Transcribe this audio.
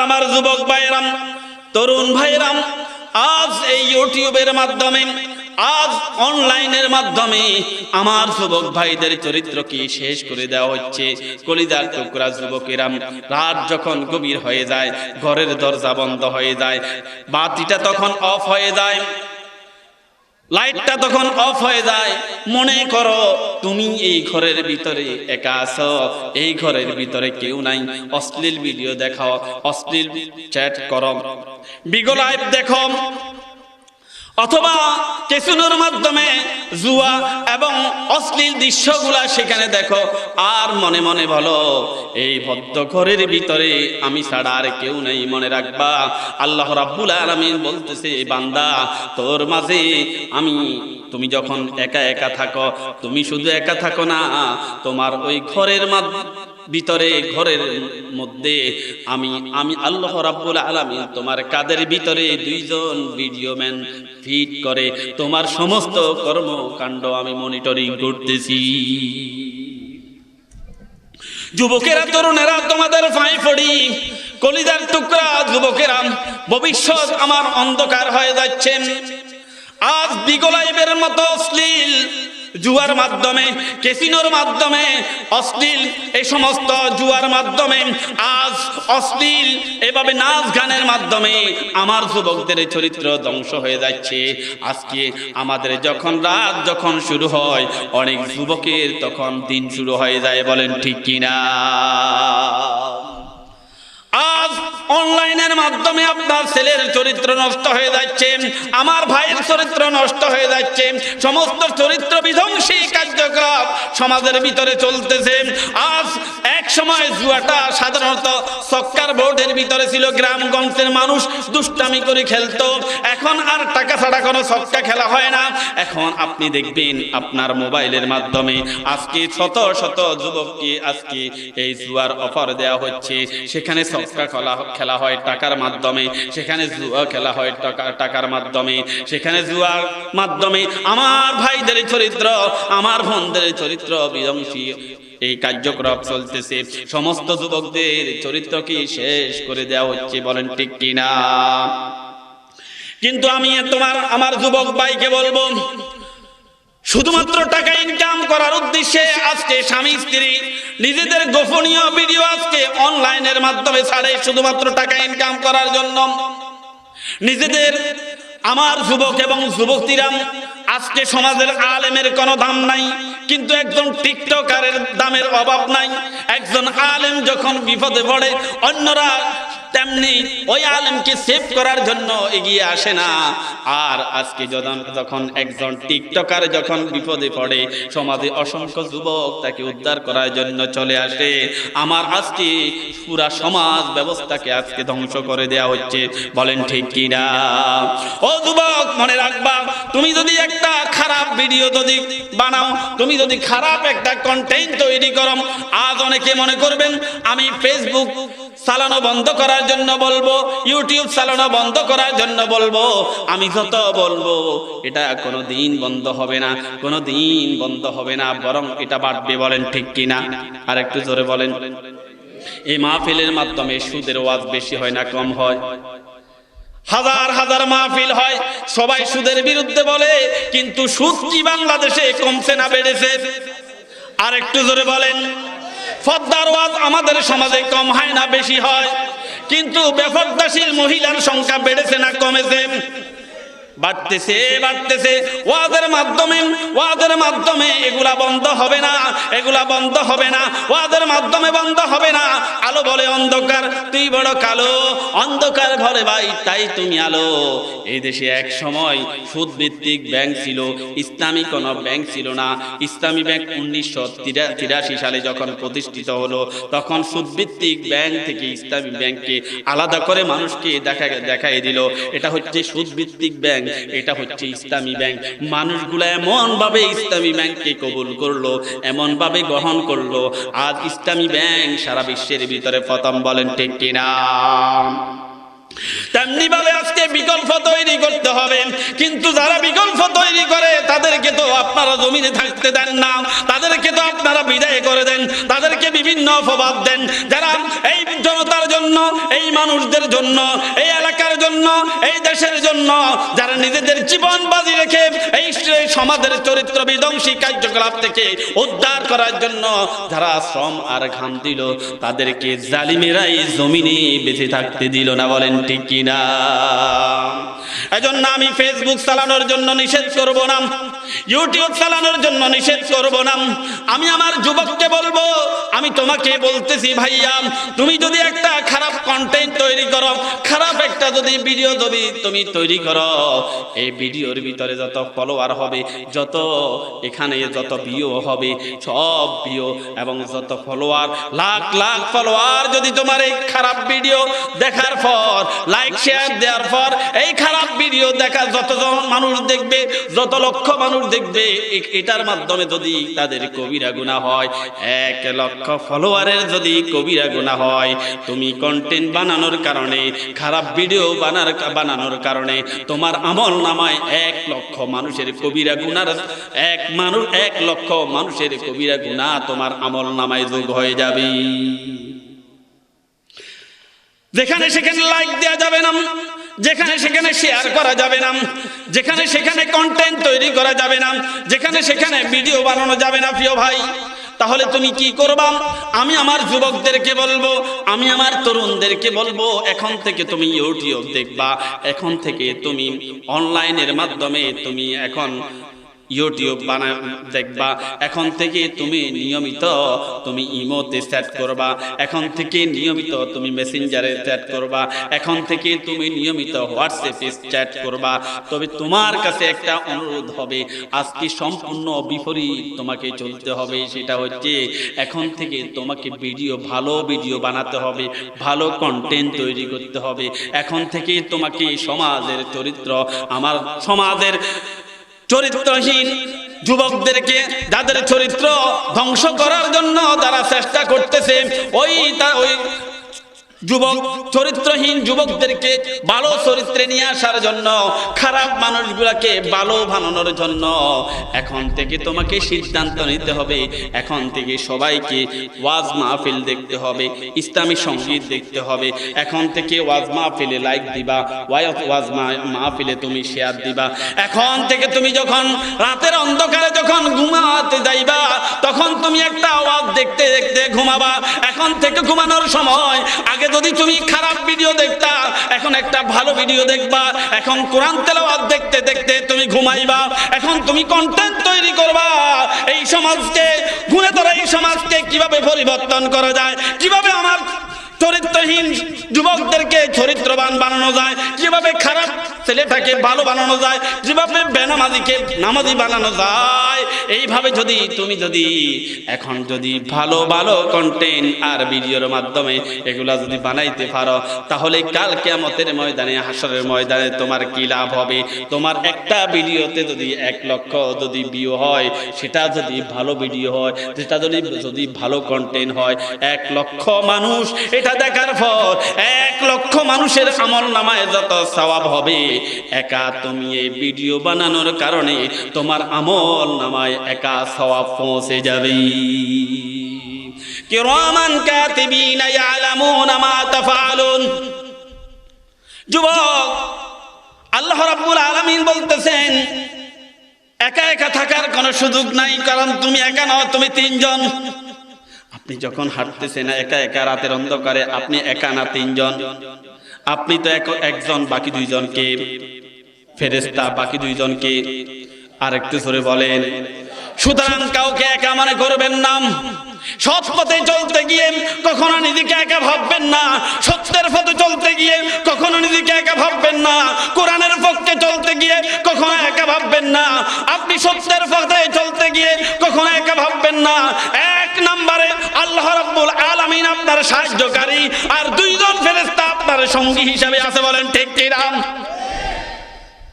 আমার যুবক ভাইরাম, তরুণ ভাইরাম, আজ এই ইউটিউবের মাধ্যমে, আজ অনলাইনের মাধ্যমে আমার যুবক ভাইদের চরিত্র কি শেষ করে দেওয়া হচ্ছে? কলিদার টুকরা যুবকেরাম, রাত যখন গভীর হয়ে যায়, ঘরের দরজা বন্ধ হয়ে যায়, বাতিটা তখন অফ হয়ে যায়। লাইটটা তখন অফ হয়ে যায়। মনে করো, তুমি এই ঘরের ভিতরে একা আছো, এই ঘরের ভিতরে কেউ নাই। অশ্লীল ভিডিও দেখাও, অশ্লীল চ্যাট করো। বিগো লাইভ দেখো অথবা কেসুনোর মাধ্যমে জুয়া এবং অশ্লীল দৃশ্যগুলা সেখানে দেখো। আর মনে মনে বলো, এই ভদ্র ঘরের ভিতরে আমি ছাড়া আর কেউ নেই, মনে রাখবা। আল্লাহ রাব্বুল আলামিন বলতেছে বান্দা, তোর মাঝে আমি, তুমি যখন একা একা থাকো, তুমি শুধু একা থাকো না, তোমার ওই ঘরের মাধ্যমে ভিতরে ঘরের মধ্যে আমি আমি আল্লাহ রাব্বুল আলামিন তোমার কাদের ভিতরে দুইজন ভিডিও ম্যান ফিট করে তোমার সমস্ত কর্মকাণ্ড আমি মনিটরিং করতেছি। যুবকেরা, তরুণেরা, তোমাদের ফাই পড়ি কলিদার টুকরা যুবকেরা, ভবিষ্যৎ আমার অন্ধকার হয়ে যাচ্ছে। আজ বিগলাইবের মতো অশ্লীল জুয়ার মাধ্যমে কেসিনোর মাধ্যমে, অশ্লীল এই সমস্ত জুয়ার মাধ্যমে, আজ অশ্লীল এভাবে নাচ গানের মাধ্যমে আমার যুবকদের চরিত্র ধ্বংস হয়ে যাচ্ছে। আজকে আমাদের যখন রাত যখন শুরু হয়, অনেক যুবকের তখন দিন শুরু হয়ে যায়, বলেন ঠিক কিনা? আজ অনলাইনের মাধ্যমে আপনার ছেলের চরিত্র নষ্ট হয়ে যাচ্ছে, আমার ভাইয়ের চরিত্র নষ্ট হয়ে যাচ্ছে, সমস্ত চরিত্র বিধ্বংসী কার্যকলাপ সমাজের ভিতরে চলতেছে। আজ সময় জুয়াটা সাধারণত সক্কার বোর্ডের ভিতরে ছিল, গ্রামগঞ্জের মানুষ দুষ্টামি করে খেলতো। এখন আর টাকা ছাড়া কোনো সক্কা খেলা হয় না। এখন আপনি দেখবেন আপনার মোবাইলের মাধ্যমে আজকে শত শত যুবককে আজকে এই জুয়ার অফার দেওয়া হচ্ছে। সেখানে সক্কা খেলা খেলা হয় টাকার মাধ্যমে, সেখানে জুয়া খেলা হয় টাকা টাকার মাধ্যমে, সেখানে জুয়ার মাধ্যমে। আমার ভাইদের চরিত্র, আমার বোনদের চরিত্র বিধ্বংসী। এই কার্যক্রম চলতেছে। সমস্ত যুবকদের চরিত্র কি শেষ করে দেওয়া হচ্ছে বলেন ঠিক কিনা? কিন্তু আমি তোমার, আমার যুবক ভাইকে বলব, শুধুমাত্র টাকা ইনকাম করার উদ্দেশ্যে আজকে স্বামী, স্ত্রী নিজেদের গোপনীয় ভিডিও আজকে অনলাইনের মাধ্যমে ছাড়ে শুধুমাত্র টাকা ইনকাম করার জন্য। নিজেদের, আমার যুবক এবং যুবতীরা আজকে সমাজের আলেমের কোনো দাম নাই, কিন্তু একজন টিকটকারের দামের অভাব নাই। একজন আলেম যখন বিপদে পড়ে, অন্যরা তেমনি ওই আলেমকে সেভ করার জন্য এগিয়ে আসে না। আর আজকে যখন যখন একজন টিকটকার যখন বিপদে পড়ে, সমাজে অসংখ্য যুবক তাকে উদ্ধার করার জন্য চলে আসে। আমার আজকে পুরা সমাজ ব্যবস্থাকে আজকে ধ্বংস করে দেয়া হচ্ছে। বলেন ঠিক কিনা? ও যুবক, মনে রাখবা, তুমি যদি একটা খারাপ ভিডিও যদি বানাও, তুমি যদি খারাপ একটা কন্টেন্ট তৈরি করো, আজ অনেকে মনে করবেন, আমি ফেসবুক চালানো বন্ধ করার জন্য বলব ইউটিউব চালানো বন্ধ করার জন্য বলব, আমি যত বলব, এটা কোনো দিন বন্ধ হবে না কোনো দিন বন্ধ হবে না, বরং এটা বাড়বে বলেন ঠিক কিনা? আর একটু জোরে বলেন। এই মাহফিলের মাধ্যমে সুদের ওয়াজ বেশি হয় না কম হয়? হাজার হাজার মাহফিল হয়, সবাই সুদের বিরুদ্ধে বলে, কিন্তু সুদ কি বাংলাদেশে কমছে না বেড়েছে? আর একটু জোরে বলেন। ফদ্দার ওয়াজ আমাদের সমাজে কম হয় না, বেশি হয়। কিন্তু বেফদ্দাশীল মহিলার সংখ্যা বেড়েছে না কমেছে? বাড়তেছে বাড়তেছে। ওয়াদের মাধ্যমে ওয়াদের মাধ্যমে এগুলা বন্ধ হবে না, এগুলা বন্ধ হবে না ওয়াদের মাধ্যমে বন্ধ হবে না। আলো বলে অন্ধকার, তুই বড় কালো, অন্ধকার ঘরে ভাই, তাই তুমি আলো। এই দেশে এক সময় সুদ ভিত্তিক ব্যাংক ছিল, ইসলামী কোন ব্যাংক ছিল না। ইসলামী ব্যাংক উনিশশো তিরাশি সালে যখন প্রতিষ্ঠিত হলো, তখন সুদ ভিত্তিক ব্যাংক থেকে ইসলামী ব্যাংককে আলাদা করে মানুষকে দেখা, দেখাই দিল। এটা হচ্ছে সুদ ভিত্তিক ব্যাংক। এটা হচ্ছে ইসলামী ব্যাংক। মানুষগুলো এমন ভাবে ইসলামী ব্যাংককে কবুল করল এমন ভাবে গ্রহণ করল, আজ ইসলামী ব্যাংক সারা বিশ্বের ভিতরে প্রথম বলেন ঠিক কিনা? তেমনি ভাবে আজকে বিকল্প তৈরি করতে হবে, কিন্তু যারা বিকল্প তৈরি করে, তাদেরকে তো আপনারা জমিনে থাকতে দেন না, তাদেরকে তো আপনারা বিদায় করে দেন, তাদেরকে বিভিন্ন অপবাদ দেন মানুষদের জন্য, এই এলাকার জন্য, এই দেশের জন্য, যারা নিজেদের জীবন বাজি রেখে এই সমাজের চরিত্র বিধ্বংসী কার্যকলাপ থেকে উদ্ধার করার জন্য যারা শ্রম আর ঘাম দিল, তাদেরকে জালিমেরাই জমিনে বেঁচে থাকতে দিল না, বলেন ঠিক কিনা এজন্য আমি ফেসবুক চালানোর জন্য নিষেধ করব না। ইউটিউব চালানোর জন্য নিষেধ করব না। আমি আমার যুবককে বলব আমি তোমাকে বলতেছি ভাইয়া, তুমি যদি একটা খারাপ কন্টেন্ট তৈরি করো, খারাপ একটা যদি ভিডিও যদি তুমি তৈরি করো, এই ভিডিওর ভিতরে যত ফলোয়ার হবে, যত এখানে যত ভিউ হবে, সব ভিউ এবং যত ফলোয়ার লাখ লাখ ফলোয়ার যদি তোমার এই খারাপ ভিডিও দেখার পর লাইক শেয়ার দেওয়ার পর, এই খারাপ ভিডিও দেখা যত মানুষ দেখবে, যত লক্ষ মানুষ দেখবে এটার মাধ্যমে যদি তাদের কবিরা গুণা হয়, এক লক্ষ ফলোয়ারের যদি কবিরা গুণা হয়, তুমি কন্টেন্ট বানানোর কারণে, খারাপ ভিডিও বানার বানানোর কারণে, তোমার আমল নামায় এক লক্ষ মানুষের কবিরা গুনার, এক মানুষ এক লক্ষ মানুষের কবিরা গুণা তোমার আমল নামায় যোগ হয়ে যাবে। যেখানে সেখানে লাইক দেওয়া যাবে না, যেখানে সেখানে শেয়ার করা যাবে না, যেখানে সেখানে কন্টেন্ট তৈরি করা যাবে না, যেখানে সেখানে ভিডিও বানানো যাবে না, প্রিয় ভাই। তাহলে তুমি কি করবা? আমি আমার যুবকদেরকে বলব, আমি আমার তরুণদেরকে বলব, এখন থেকে তুমি ইউটিউব দেখবা, এখন থেকে তুমি অনলাইনের মাধ্যমে তুমি এখন ইউটিউব বানা দেখবা। এখন থেকে তুমি নিয়মিত তুমি ইমোতে চ্যাট করবা। এখন থেকে নিয়মিত তুমি মেসেঞ্জারে চ্যাট করবা। এখন থেকে তুমি নিয়মিত হোয়াটসঅ্যাপে চ্যাট করবা। তবে তোমার কাছে একটা অনুরোধ হবে। আজকে সম্পূর্ণ বিপরীত তোমাকে চলতে হবে। সেটা হচ্ছে এখন থেকে তোমাকে ভিডিও ভালো ভিডিও বানাতে হবে। ভালো কন্টেন্ট তৈরি করতে হবে। এখন থেকে তোমাকে সমাজের চরিত্র, আমার সমাজের চরিত্রহীন যুবকদেরকে যাদের চরিত্র ধ্বংস করার জন্য তারা চেষ্টা করতেছে ওই ওই যুবক, চরিত্রহীন যুবকদেরকে ভালো চরিত্রে নিয়ে আসার জন্য, খারাপ মানুষগুলোকে ভালো বানানোর জন্য। এখন থেকে তোমাকে সিদ্ধান্ত নিতে হবে। এখন থেকে সবাইকে ওয়াজ মাহফিল দেখতে হবে, ইসলামী সংগীত দেখতে হবে। এখন থেকে ওয়াজ মাহফিলে লাইক দিবা, ওয়াজ ওয়াজ মাহফিলে তুমি শেয়ার দিবা। এখন থেকে তুমি যখন রাতের অন্ধকারে যখন ঘুমাতে যাইবা, তখন তুমি একটা আওয়াজ দেখতে দেখতে ঘুমাবা। এখন থেকে ঘুমানোর সময় আগে যদি তুমি খারাপ ভিডিও দেখতা, এখন একটা ভালো ভিডিও দেখবা, এখন কোরআন তেলাওয়াত দেখতে দেখতে তুমি ঘুমাইবা, এখন তুমি কন্টেন্ট তৈরি করবা। এই সমাজকে, ঘুরে ধরে এই সমাজকে কীভাবে পরিবর্তন করা যায়? কীভাবে আমার চরিত্রহীন যুবকদেরকে চরিত্রবান বানানো যায়? কীভাবে খারাপ ছেলেটাকে ভালো বানানো যায়? কীভাবে বেনামাজিকে নামাজি বানানো যায়? এইভাবে যদি তুমি যদি এখন যদি ভালো ভালো কন্টেন্ট আর ভিডিওর মাধ্যমে এগুলা যদি বানাইতে পারো, তাহলে কাল কেমতের ময়দানে হাসরের ময়দানে তোমার কি লাভ হবে? তোমার একটা ভিডিওতে যদি এক লক্ষ যদি ভিউ হয়, সেটা যদি ভালো ভিডিও হয়, সেটা যদি যদি ভালো কন্টেন্ট হয়, এক লক্ষ মানুষ এটা দেখার পর এক লক্ষ মানুষের আমল নামায় যত সওয়াব হবে। একা তুমি এই ভিডিও বানানোর কারণে তোমার আমল নামায় একা সওয়াব পৌঁছে যাবে। মা তাফআলুন। যুবক, আল্লাহ রাব্বুল আলামিন বলতেছেন, একা একা থাকার কোনো সুযোগ নাই, কারণ তুমি একা নও, তুমি তিনজন। আপনি যখন হাঁটতেছেন একা একা রাতের অন্ধকারে, আপনি একা না তিনজন। আপনি তো এক- একজন, বাকি দুইজনকে ফেরেস্তা বাকি দুইজনকে আর ধরে বলেন, সুতরাং কাউকে একা মনে করবেন না। সৎ পথে চলতে গিয়ে কখনো নিজেকে একা ভাববেন না। সত্যের পথে চলতে গিয়ে কখনো নিজেকে একা ভাববেন না। কোরআনের পক্ষে চলতে গিয়ে কখনো একা ভাববেন না। আপনি সত্যের পথে চলতে গিয়ে কখনো একা ভাববেন না। এক নম্বরে আল্লাহ রাব্বুল আলামিন আপনার সাহায্যকারী আর দুইজন ফেরেশতা আপনার সঙ্গী হিসাবে আছে বলেন ঠিক কিরাম